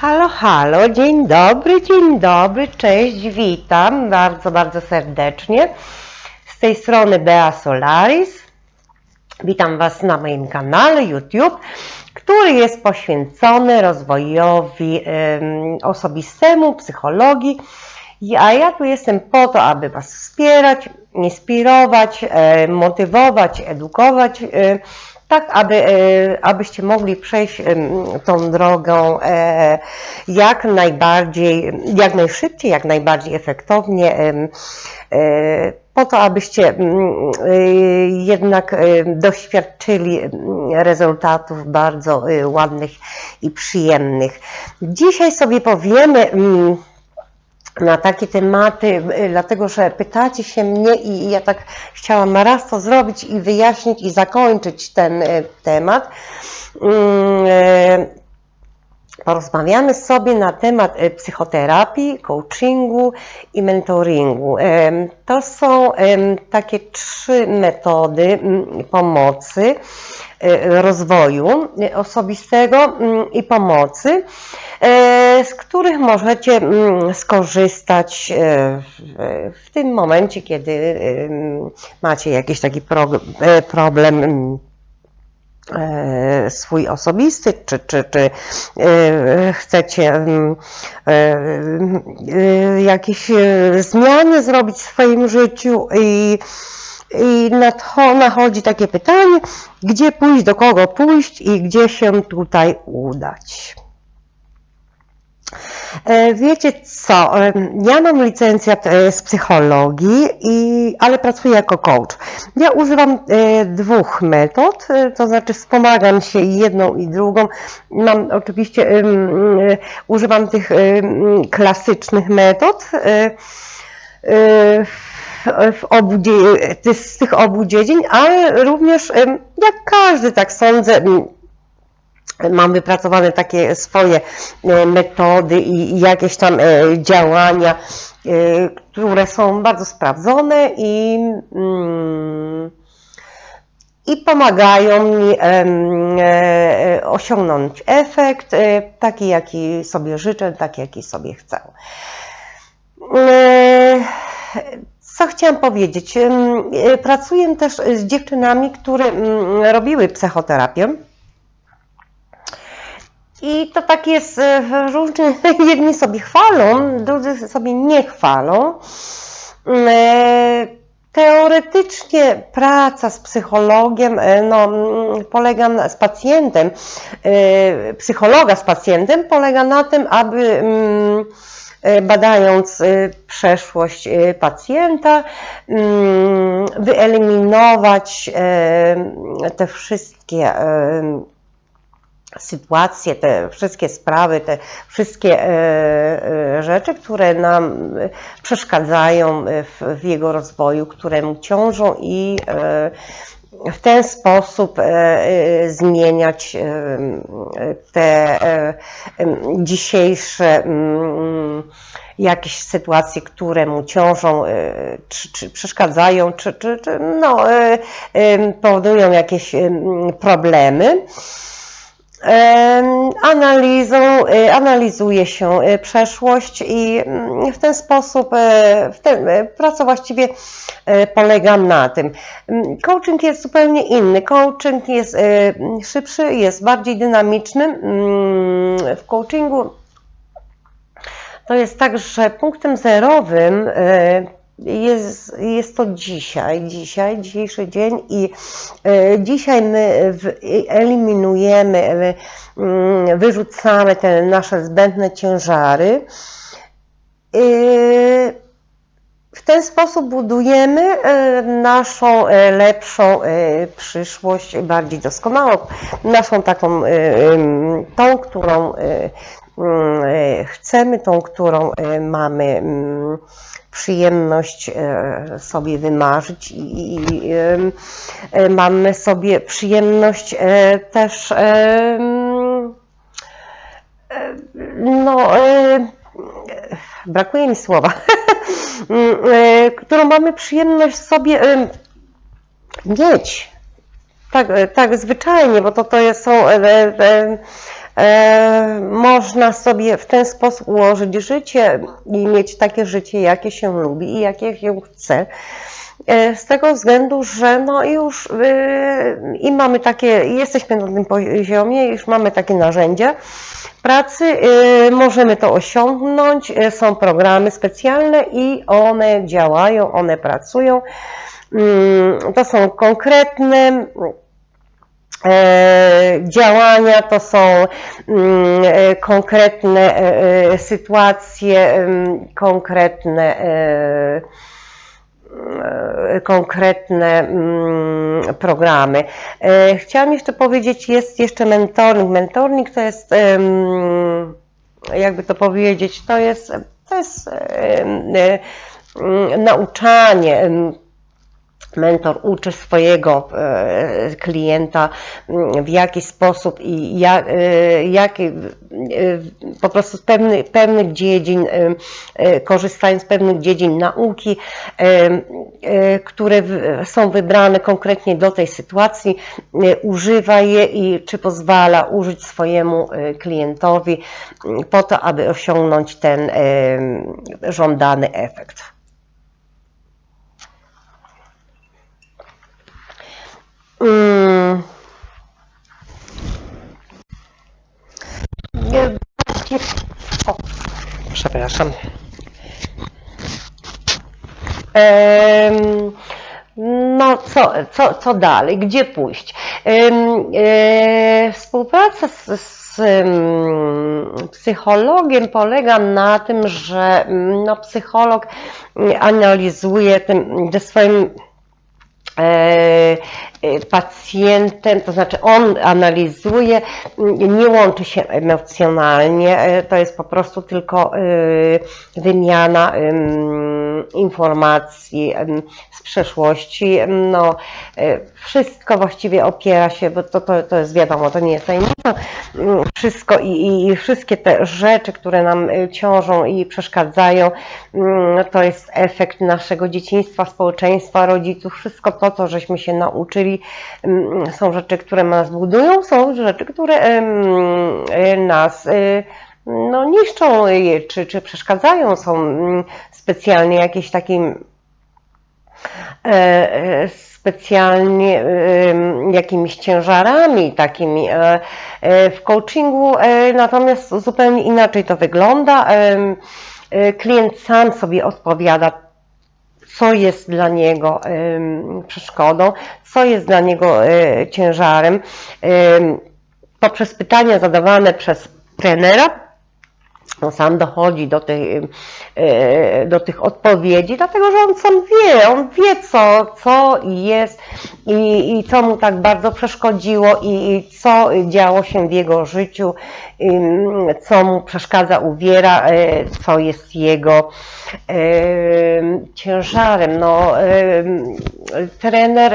Halo, halo, dzień dobry, dzień dobry, cześć, witam bardzo, bardzo serdecznie. Z tej strony Bea Solaris. Witam Was na moim kanale YouTube, który jest poświęcony rozwojowi em, osobistemu, psychologii. A ja tu jestem po to, aby Was wspierać, inspirować, motywować, edukować, tak aby, e, abyście mogli przejść tą drogą e, jak najbardziej, jak najszybciej, jak najbardziej efektownie, e, po to, abyście jednak doświadczyli rezultatów bardzo ładnych i przyjemnych. Dzisiaj sobie powiemy, na takie tematy, y, dlatego że pytacie się mnie i ja tak chciałam raz to zrobić i wyjaśnić i zakończyć ten y, temat. Porozmawiamy sobie na temat y, psychoterapii, coachingu i mentoringu. Em, To są em, takie trzy metody pomocy, rozwoju osobistego mm, i pomocy, e, z których możecie skorzystać e, w- tym momencie, kiedy macie jakiś taki e, problem e, swój osobisty, czy, czy, czy e, chcecie mm, e, e, jakieś e, zmiany zrobić w swoim życiu i, i nachodzi takie pytanie, gdzie pójść, do kogo pójść i gdzie się tutaj udać. E, Wiecie co? e, Ja mam licencjat e, z psychologii, i, ale pracuję jako coach. Ja używam dwóch metod, to znaczy wspomagam się jedną i drugą. Mam oczywiście, używam tych klasycznych metod. w- obu, z tych obu dziedzin, ale również jak każdy, tak sądzę, mam wypracowane takie swoje e, metody i jakieś tam e, działania, e, które są bardzo sprawdzone i, mm, i pomagają mi osiągnąć efekt taki, jaki sobie życzę, taki, jaki sobie chcę. Co chciałam powiedzieć? Pracuję też z dziewczynami, które mm, robiły psychoterapię. I to tak jest e, różnie, jedni sobie chwalą, drudzy sobie nie chwalą. E, Teoretycznie praca z psychologiem e, no, mm, polega na, z pacjentem, psychologa z pacjentem polega na tym, aby mm, badając przeszłość pacjenta, mm, wyeliminować te wszystkie sytuacje, te wszystkie sprawy, te wszystkie e, e, rzeczy, które nam przeszkadzają w, jego rozwoju, które mu ciążą i e, w ten sposób zmieniać te dzisiejsze jakieś sytuacje, które mu ciążą, czy, czy przeszkadzają, czy, czy, czy no, powodują jakieś em, problemy. Analizą, e, analizuje się e, przeszłość i mm, w ten sposób e, w ten, praca właściwie polega na tym. Mm, Coaching jest zupełnie inny. Coaching jest szybszy, jest bardziej dynamiczny. Mm, W coachingu to jest tak, że punktem zerowym jest, jest to dzisiaj, dzisiaj, dzisiejszy dzień i e, dzisiaj my eliminujemy, e, mm, wyrzucamy te nasze zbędne ciężary. E, W ten sposób budujemy naszą lepszą przyszłość, bardziej doskonałą, naszą taką, tą, którą mm, chcemy, tą, którą mamy mm, przyjemność e, sobie wymarzyć i, i e, mamy sobie przyjemność e, też no brakuje mi słowa, którą mamy przyjemność sobie mieć. Tak, tak zwyczajnie, bo to, to są można sobie w ten sposób ułożyć życie i mieć takie życie, jakie się lubi i jakie się chce. E, Z tego względu, że no już y, i mamy takie, jesteśmy na tym poziomie, już mamy takie narzędzia pracy, y, możemy to osiągnąć, y, są programy specjalne i one działają, one pracują. Mm, To są konkretne e, działania, to są mm, e, konkretne e, e, sytuacje, konkretne e, e, konkretne mm, programy. E, Chciałam jeszcze powiedzieć, jest jeszcze mentoring. Mentoring to jest, jakby to powiedzieć, to jest, to jest e, mm, nauczanie. Mentor uczy swojego e, klienta m, w jaki sposób i jak, e, jak e, po prostu z pewnych, pewnych dziedzin, korzystając z pewnych dziedzin nauki, które są wybrane konkretnie do tej sytuacji, używa je i czy pozwala użyć swojemu klientowi po to, aby osiągnąć ten żądany efekt. Mm. Nie, właśnie- O, przepraszam. Em, No co, co, co dalej? Gdzie pójść? Em, e, Współpraca z, z em, psychologiem polega na tym, że mm, no, psycholog mm, analizuje tym, swoim e, pacjentem, to znaczy on analizuje, nie łączy się emocjonalnie, e, to jest po prostu tylko e, wymiana informacji z przeszłości. No, e, wszystko właściwie opiera się, bo to, to, to jest wiadomo, to nie jest tajemnica, m, wszystko i, i, wszystkie te rzeczy, które nam e, ciążą i przeszkadzają, mm, to jest efekt naszego dzieciństwa, społeczeństwa, rodziców, wszystko to, co żeśmy się nauczyli, mm, są rzeczy, które nas budują, są rzeczy, które e, nas no, niszczą je, czy, czy przeszkadzają, są mm, specjalnie jakieś takim e, e, specjalnie em, jakimiś ciężarami takimi. e, e, W coachingu e, natomiast zupełnie inaczej to wygląda. E, Klient sam sobie odpowiada, co jest dla niego przeszkodą, co jest dla niego e, ciężarem. Em, Poprzez pytania zadawane przez trenera on sam dochodzi do tych, e, do tych odpowiedzi, dlatego że on sam wie, on wie co, co jest i, i co mu tak bardzo przeszkodziło i, i co działo się w jego życiu, co mu przeszkadza, uwiera, e, co jest jego em, ciężarem. No, trener,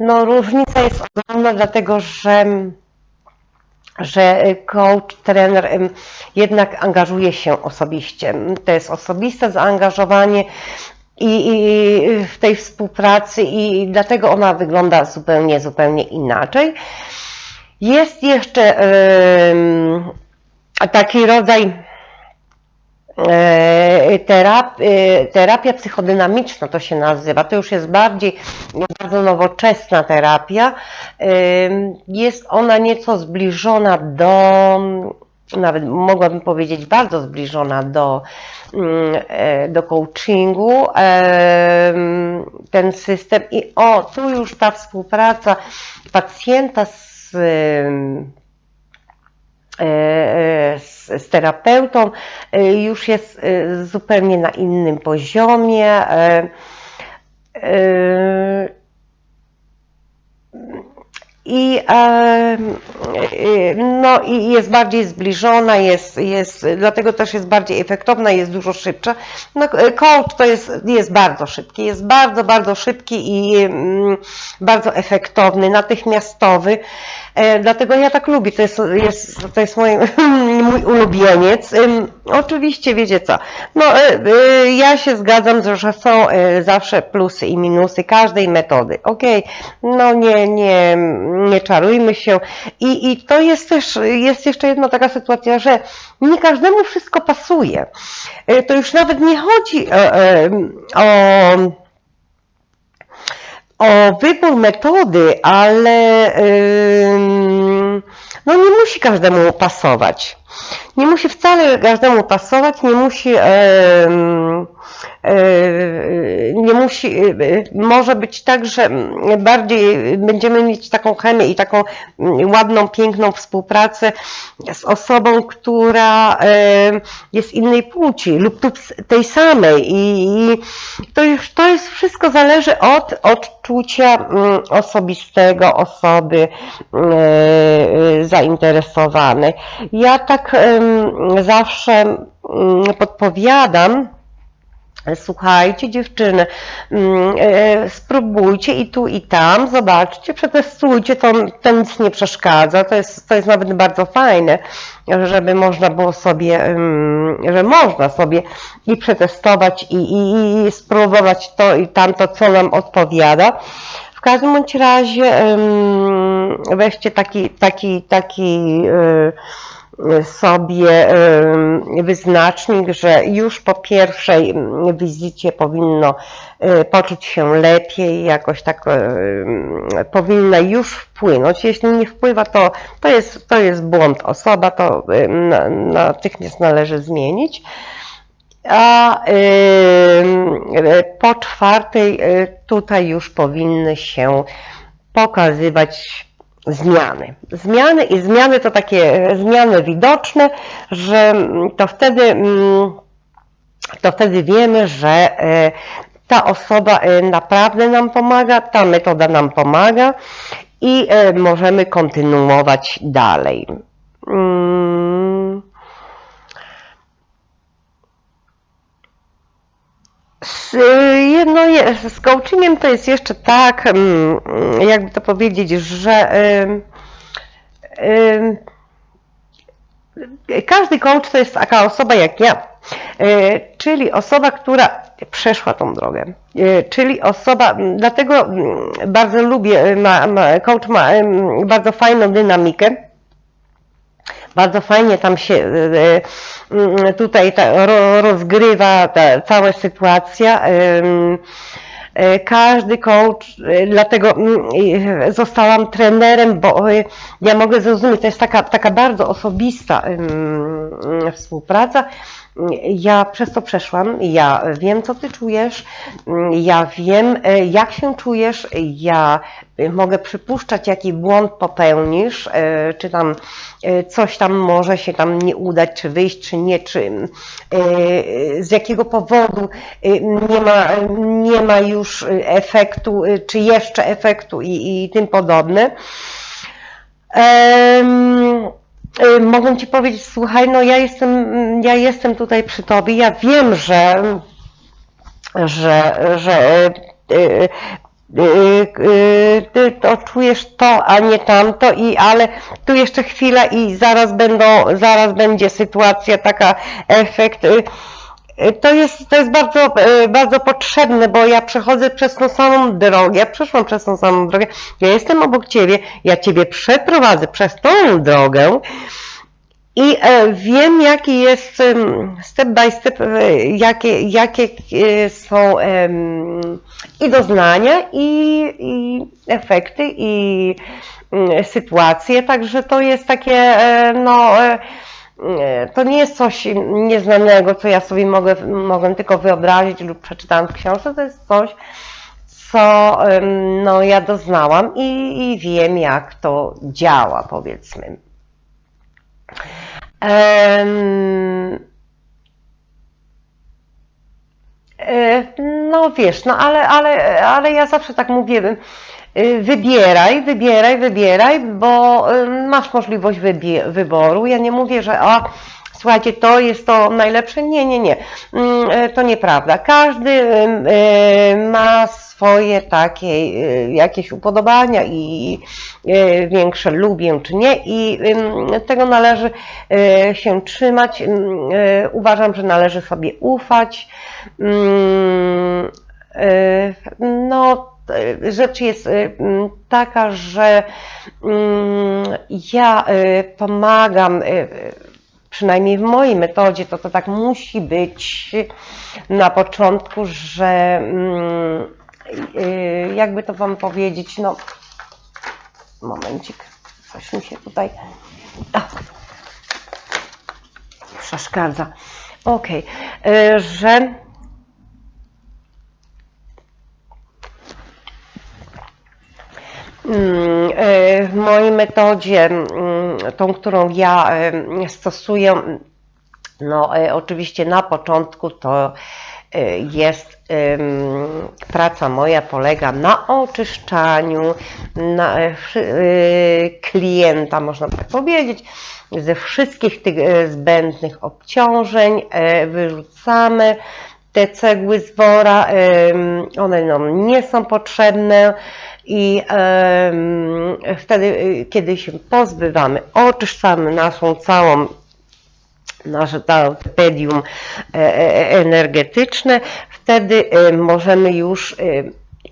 no różnica jest ogromna, dlatego że że coach, trener jednak angażuje się osobiście. To jest osobiste zaangażowanie i, i w tej współpracy i dlatego ona wygląda zupełnie, zupełnie inaczej. Jest jeszcze taki rodzaj e, terap, e, terapia psychodynamiczna to się nazywa. To już jest bardziej bardzo nowoczesna terapia. Ym, Jest ona nieco zbliżona do, nawet mogłabym powiedzieć bardzo zbliżona do, mm, e, do coachingu. Ten system i o, tu już ta współpraca pacjenta z e, e, z, z terapeutą e, już jest e, zupełnie na innym poziomie. I, e, no, i jest bardziej zbliżona, jest, jest, dlatego też jest bardziej efektowna, jest dużo szybsza. No, coach to jest, jest bardzo szybki, jest bardzo, bardzo szybki i mm, bardzo efektowny, natychmiastowy. E, Dlatego ja tak lubię, to jest, jest, to jest mój, mój ulubieniec. Oczywiście wiecie co, no e, e, ja się zgadzam, że są zawsze plusy i minusy każdej metody, okej, no nie, nie, nie czarujmy się. I, I to jest też, jest jeszcze jedna taka sytuacja, że nie każdemu wszystko pasuje. E, To już nawet nie chodzi o, em, o o wybór metody, ale no nie musi każdemu pasować. Nie musi wcale każdemu pasować, nie musi, e, nie musi, e, może być tak, że bardziej będziemy mieć taką chemię i taką mm, ładną, piękną współpracę z osobą, która e, jest innej płci lub tej samej i i to już to jest wszystko zależy od odczucia mm, osobistego osoby e, zainteresowanej. Ja tak em, zawsze podpowiadam, Słuchajcie, dziewczyny, e, spróbujcie i tu, i tam, zobaczcie, przetestujcie, to, to nic nie przeszkadza, to jest, to jest nawet bardzo fajne, żeby można było sobie, że można sobie i przetestować, i, i, i spróbować to i tamto, co nam odpowiada. W każdym bądź razie weźcie taki, taki, taki e, sobie wyznacznik, że już po pierwszej wizycie powinno e, poczuć się lepiej, jakoś tak em, powinna już wpłynąć. Jeśli nie wpływa, to, to, jest, to jest błąd osoba, to natychmiast należy zmienić. A em, po czwartej e, tutaj już powinny się pokazywać zmiany. Zmiany i zmiany to takie zmiany widoczne, że mm, to wtedy, mm, to wtedy wiemy, że e, ta osoba e, naprawdę nam pomaga, ta metoda nam pomaga i e, możemy kontynuować dalej. Z, y, no, je- z coachingiem to jest jeszcze tak, mm, jakby to powiedzieć, że każdy coach to jest taka osoba jak ja, y, czyli osoba, która przeszła tą drogę, y, czyli osoba, dlatego bardzo lubię, coach ma bardzo fajną dynamikę, bardzo fajnie tam się e, e, tutaj ta, ro, rozgrywa ta cała sytuacja. Każdy coach, dlatego mm, zostałam trenerem, bo ja mogę zrozumieć, to jest taka, taka bardzo osobista współpraca. Ja przez to przeszłam, ja wiem, co ty czujesz, ja wiem, e, jak się czujesz, ja e, mogę przypuszczać, jaki błąd popełnisz, e, czy tam coś tam może się tam nie udać, czy wyjść, czy nie, czy e, z jakiego powodu nie ma, nie ma już efektu, czy jeszcze efektu i, i tym podobne. Em, y, Mogę Ci powiedzieć, słuchaj, no ja jestem, ja jestem tutaj przy Tobie, ja wiem, że, że, że y, y, y, Ty to czujesz to, a nie tamto, i, ale tu jeszcze chwila i zaraz będą, zaraz będzie sytuacja, taka efekt. Y, To jest, to jest bardzo, y, bardzo potrzebne, bo ja przechodzę przez tą samą drogę, ja przeszłam przez tą samą drogę, ja jestem obok Ciebie, ja Ciebie przeprowadzę przez tą drogę i e, wiem, jaki jest step by step, e, jakie, jakie e, są i doznania, i, i efekty, i mm, sytuacje, także to jest takie, no, to nie jest coś nieznanego, co ja sobie mogę, mogę tylko wyobrazić lub przeczytałam w książce, to jest coś, co no, ja doznałam i, i wiem, jak to działa, powiedzmy. E, No wiesz, no ale, ale, ale ja zawsze tak mówię, wybieraj, wybieraj, wybieraj, bo y, masz możliwość wyboru. Ja nie mówię, że o, słuchajcie, to jest to najlepsze. Nie, nie, nie. Mm, e, To nieprawda. Każdy y, ma swoje takie y, jakieś upodobania i y, większe lubię czy nie i tego należy y, się trzymać. Ym, y, Uważam, że należy sobie ufać. Y, No, rzecz jest e, taka, że mm, ja e, pomagam, e, e, przynajmniej w mojej metodzie, to to tak musi być na początku, że mm, e, jakby to Wam powiedzieć, no momencik, coś mi się tutaj a, przeszkadza. Okej, e, że Mm, e, w mojej metodzie, mm, tą, którą ja e, stosuję, no e, oczywiście na początku to jest praca moja polega na oczyszczaniu na, klienta, można tak powiedzieć, ze wszystkich tych zbędnych obciążeń, wyrzucamy te cegły z wora, one nam nie są potrzebne i wtedy, y, kiedy się pozbywamy, oczyszczamy naszą całą nasze pedium energetyczne, wtedy e, możemy już e,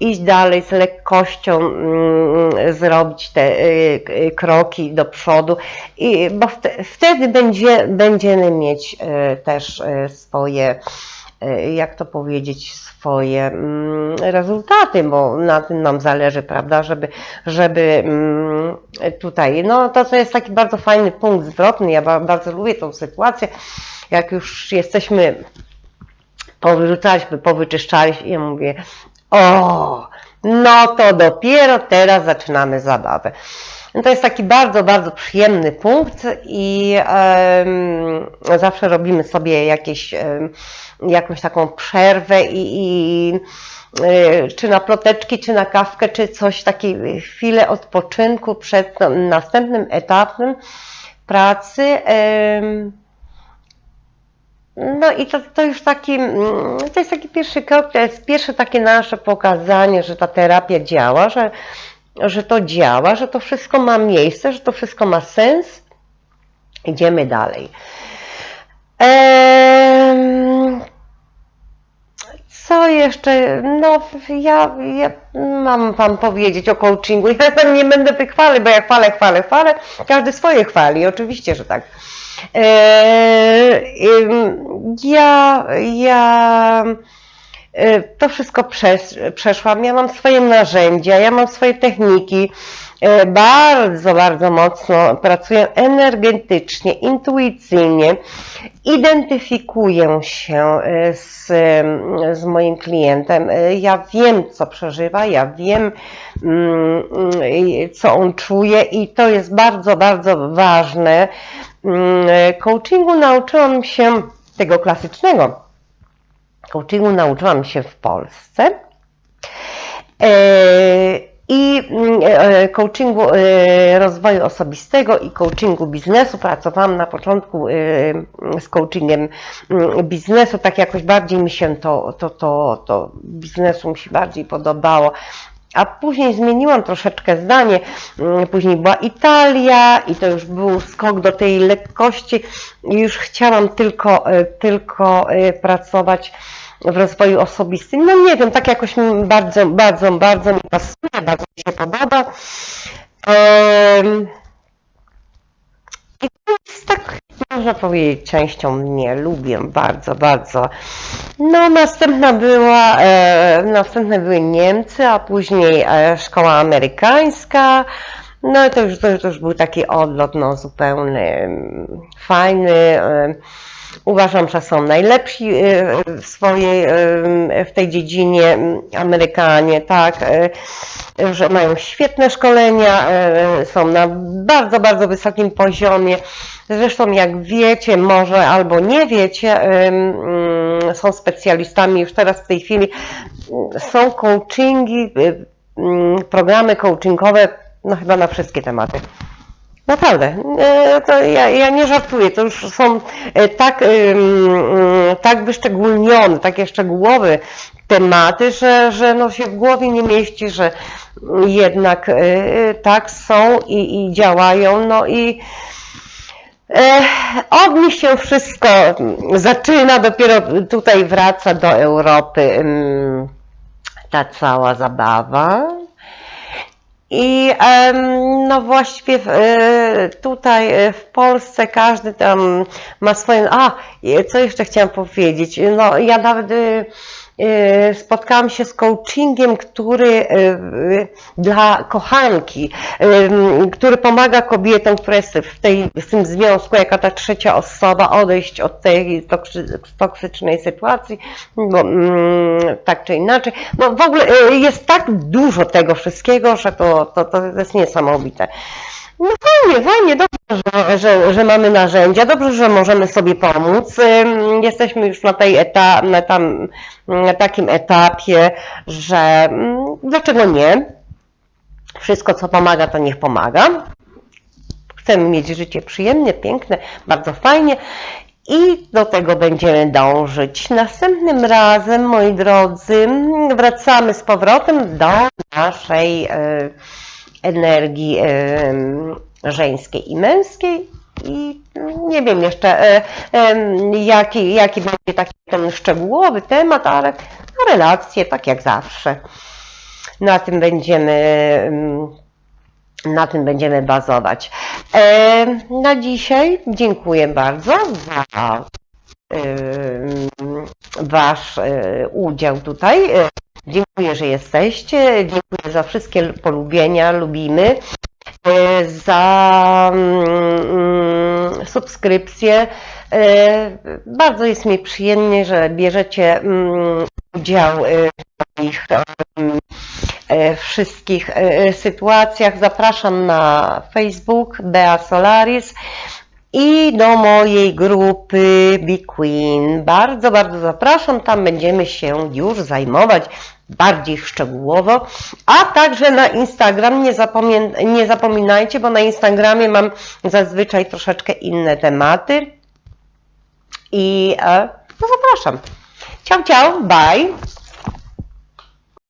iść dalej z lekkością, mm, zrobić te e, kroki do przodu, i, bo wte- wtedy będzie, będziemy mieć e, też e, swoje, e, jak to powiedzieć, swoje mm, rezultaty, bo na tym nam zależy, prawda, żeby, żeby mm, tutaj, no to, to jest taki bardzo fajny punkt zwrotny, ja ba- bardzo lubię tą sytuację, jak już jesteśmy powyrzucaliśmy, powyczyszczaliśmy i ja mówię, o, no to dopiero teraz zaczynamy zabawę. To jest taki bardzo, bardzo przyjemny punkt i em, zawsze robimy sobie jakieś, em, jakąś taką przerwę i, i e, czy na ploteczki, czy na kawkę, czy coś, takiej chwilę odpoczynku przed następnym etapem pracy. em, no i to, to już taki, mm, to jest taki pierwszy krok, to jest pierwsze takie nasze pokazanie, że ta terapia działa, że, że to działa, że to wszystko ma miejsce, że to wszystko ma sens. Idziemy dalej. Co jeszcze? No, ja, ja mam Wam powiedzieć o coachingu. Ja nie będę wychwalać, bo ja chwalę, chwalę, chwalę. Każdy swoje chwali, oczywiście, że tak. Eee, ja, ja e, to wszystko przesz, przeszłam. Ja mam swoje narzędzia, ja mam swoje techniki. E, Bardzo, bardzo mocno pracuję energetycznie, intuicyjnie. Identyfikuję się e, z, z moim klientem. Ja wiem, co przeżywa, ja wiem, mm, mm, co on czuje, i to jest bardzo, bardzo ważne. Mm, Coachingu nauczyłam się tego klasycznego. Coachingu nauczyłam się w Polsce. E, I mm, e, coachingu e, rozwoju osobistego i coachingu biznesu. Pracowałam na początku e, z coachingiem mm, biznesu, tak jakoś bardziej mi się to, to, to, to biznesu mi się bardziej podobało. A później zmieniłam troszeczkę zdanie. Mm, Później była Italia i to już był skok do tej lekkości. Już chciałam tylko, e, tylko e, pracować w rozwoju osobistym. No nie wiem, tak jakoś mi bardzo, bardzo, bardzo mi pasuje, bardzo mi się podoba. Em, I to jest tak, można powiedzieć, częścią mnie. Lubię bardzo, bardzo. No, następna była, e, następne były Niemcy, a później e, szkoła amerykańska. No i to już, to, już- to już był taki odlot, no zupełny, mm, fajny. e, Uważam, że są najlepsi e, w swojej, e, w tej dziedzinie mm, Amerykanie, tak, e, że mają świetne szkolenia, są na bardzo, bardzo wysokim poziomie. Zresztą jak wiecie, może albo nie wiecie, mm, są specjalistami już teraz w tej chwili, mm, są coachingi, y, mm, programy coachingowe, no chyba na wszystkie tematy. Naprawdę, e, to ja, ja nie żartuję, to już są e, tak, ym, tak wyszczególnione, takie szczegółowe tematy, że, że no się w głowie nie mieści, że jednak e, tak są i, i działają, no i od nich się wszystko zaczyna, dopiero tutaj wraca do Europy. ta cała zabawa. I no właściwie e, tutaj e, w Polsce każdy tam ma swoje. A, co jeszcze chciałam powiedzieć? No ja nawet e, spotkałam się z coachingiem, który e, e, dla kochanki, który pomaga kobietom, które jest w, tej, w tym związku, jaka ta trzecia osoba, odejść od tej toksy- toksycznej sytuacji, bo, mm, tak czy inaczej. No w ogóle jest tak dużo tego wszystkiego, że to, to, to jest niesamowite. No fajnie, fajnie, dobrze, że, że, że mamy narzędzia, dobrze, że możemy sobie pomóc. Jesteśmy już na, tej eta, na, tam, na takim etapie, że dlaczego nie? Wszystko, co pomaga, to niech pomaga. Chcemy mieć życie przyjemne, piękne, bardzo fajnie. I do tego będziemy dążyć. Następnym razem, moi drodzy, wracamy z powrotem do naszej e, energii żeńskiej i męskiej. I nie wiem jeszcze, e, jaki, jaki będzie taki ten szczegółowy temat, ale relacje, tak jak zawsze. Na tym będziemy em, na tym będziemy bazować. Na dzisiaj dziękuję bardzo za Wasz e, udział tutaj. Dziękuję, że jesteście. Dziękuję za wszystkie polubienia, lubimy. E, Za mm, subskrypcję. E, Bardzo jest mi przyjemnie, że bierzecie mm, udział e, w moich wszystkich sytuacjach. Zapraszam na Facebook Bea Solaris i do mojej grupy Be Queen. Bardzo, bardzo zapraszam. Tam będziemy się już zajmować bardziej szczegółowo. A także na Instagram nie, zapomien- nie zapominajcie, bo na Instagramie mam zazwyczaj troszeczkę inne tematy. I e, no zapraszam. Ciao, ciao, bye.